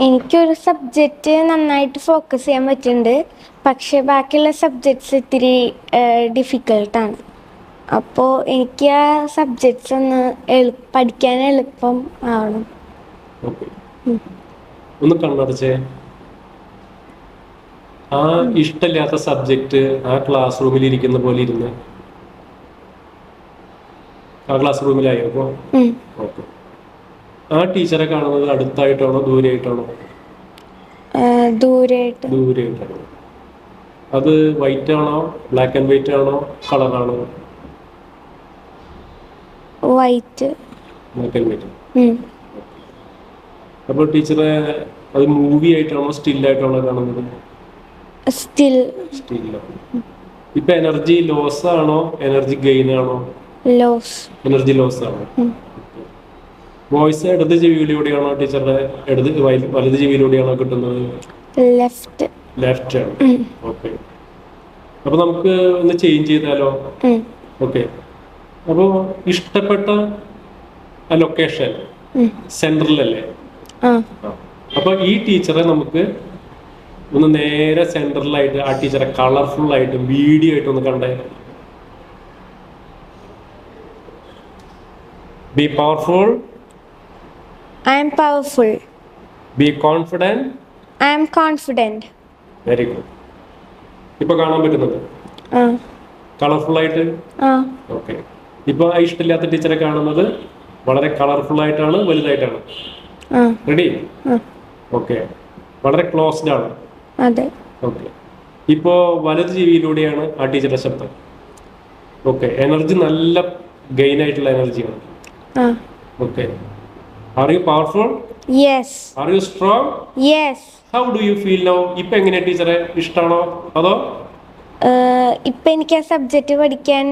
എനിക്കൊരു സബ്ജക്റ്റ് നന്നായിട്ട് ഫോക്കസ് ചെയ്യാൻ പറ്റുന്നുണ്ട് പക്ഷെ ബാക്കിയുള്ള സബ്ജക്ട്സ് ഇത്തിരി ഡിഫിക്കൽട്ടാണ് അപ്പോൾ എനിക്ക് ആ സബ്ജക്ട്സ് ഒന്ന് എളു പഠിക്കാൻ എളുപ്പം ആവണം. ഒന്ന് കണ്ണടച്ചേ. ആ ഇഷ്ടമില്ലാത്ത സബ്ജക്റ്റ് ആ ക്ലാസ് റൂമിൽ ഇരിക്കുന്ന പോലെ ഇരുന്ന്. ആ ക്ലാസ് റൂമിലായിരുന്നു. ഓക്കെ ആ ടീച്ചറെ കാണുന്നത് അടുത്തായിട്ടാണോ ദൂരെയായിട്ടാണോ? ദൂരെയായിട്ട്. ദൂരെയായിട്ടാണോ? അത് വൈറ്റ് ആണോ ബ്ലാക്ക് ആൻഡ് വൈറ്റ് ആണോ കളറാണോ? വൈറ്റ്. Black and white. അപ്പോൾ ടീച്ചറെ അത് മൂവി ആയിട്ടാണോ സ്റ്റിൽ ആയിട്ടാണോ കാണുന്നത്? സ്റ്റിൽ. സ്റ്റിൽ. ഇപ്പൊ എനർജി ലോസ് ആണോ എനർജി ഗെയിൻ ആണോ ലോസ്. എനർജി ലോസ് ആണോ വോയിസ് ഇടത് ചെവിയിലൂടെയാണോ ടീച്ചറുടെ ഇടത് വല- വലത് ചെവിയിലൂടെയാണോ കിട്ടുന്നത്? ലെഫ്റ്റ് ലെഫ്റ്റ് ആണ്. ഓക്കെ അപ്പൊ നമുക്ക് ഒന്ന് ചേഞ്ച് ചെയ്താലോ? ഓക്കെ അപ്പോൾ ഇഷ്ടപ്പെട്ട ലൊക്കേഷൻ സെന്ററിലല്ലേ അപ്പൊ ഈ ടീച്ചറെ നമുക്ക് ഒന്ന് നേരെ സെന്ററിലായിട്ട് ആ ടീച്ചറെ കളർഫുൾ ആയിട്ട് വീഡിയോ ആയിട്ട് ഒന്ന് കണ്ടേ. Be powerful I am powerful. Be confident. I am confident. Very good ഇപ്പൊ കാണാൻ പറ്റുന്നത്? ആ. കളർഫുൾ ആയിട്ട്? ആ. ഓക്കെ ഇപ്പൊ ഇഷ്ടമില്ലാത്ത ടീച്ചറെ കാണുന്നത് വളരെ കളർഫുൾ ആയിട്ടാണ് വലുതായിട്ടാണ്. ആ. റെഡി ആ. ഓക്കെ വളരെ ക്ലോസ്ഡ് ആണ്. അതെ. ഓക്കെ ഇപ്പോ വലത് ജീവിയിലൂടെയാണ് ആ ടീച്ചറുടെ ശബ്ദം. ഓക്കെ എനർജി നല്ല ഗെയിൻ ആയിട്ടുള്ള എനർജിയാണ് okay are you powerful yes are you strong yes how do you feel now ഇപ്പൊ എങ്ങനെയാ ടീച്ചറെ? ഇഷ്ടമാണോ അതോ? ഇപ്പം എനിക്ക് ആ സബ്ജക്റ്റ് പഠിക്കാൻ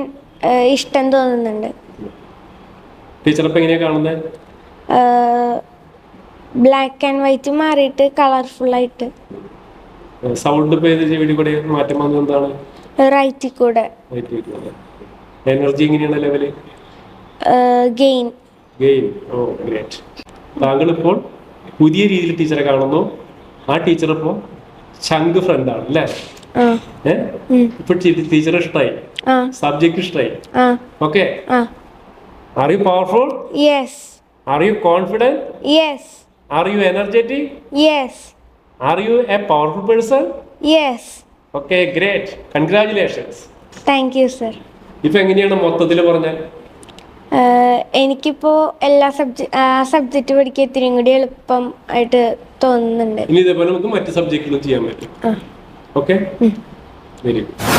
ഇഷ്ടം തോന്നുന്നുണ്ട്. ടീച്ചർ ഇപ്പൊ എങ്ങനെയാ കാണുന്നത് ബ്ലാക്ക് ആൻഡ് വൈറ്റ് മാറിയിട്ട് കളർഫുൾ ആയിട്ട്. സൗണ്ട് ഇപ്പൊ ഏത് ചെവിയിൽ കൂടെ മാറ്റം വന്നത് എന്താണ്? റൈറ്റിൽ കൂടെ. എനർജി എങ്ങനെയാണ് level gain gain oh great താങ്കൾ ഇപ്പോൾ പുതിയ രീതിയിൽ ടീച്ചറെ കാണുന്നു. ആ ടീച്ചർ ഇപ്പോൾ ചങ്ക് ഫ്രണ്ട് ആണ് അല്ലേ? ആ. ഏ? ഇപ്പൊ ടീച്ചർ ഇഷ്ടമായി സബ്ജക്ട് ഇഷ്ടമായി okay. Are you powerful yes are you confident yes are you energetic yes are you a powerful person yes okay great congratulations thank you sir ഇപ്പൊ എങ്ങനെയാണ് മൊത്തത്തിൽ പറഞ്ഞാൽ എനിക്കിപ്പോൾ എല്ലാ സബ്ജക്ട് ആ സബ്ജക്റ്റ് പഠിക്കാൻ ഇത്തിരിയും കൂടി എളുപ്പം ആയിട്ട് തോന്നുന്നുണ്ട്. ഇനി ഇതേപോലെ നമുക്ക് മറ്റു സബ്ജക്റ്റുകളും ചെയ്യാൻ പറ്റും. ആ. Okay very good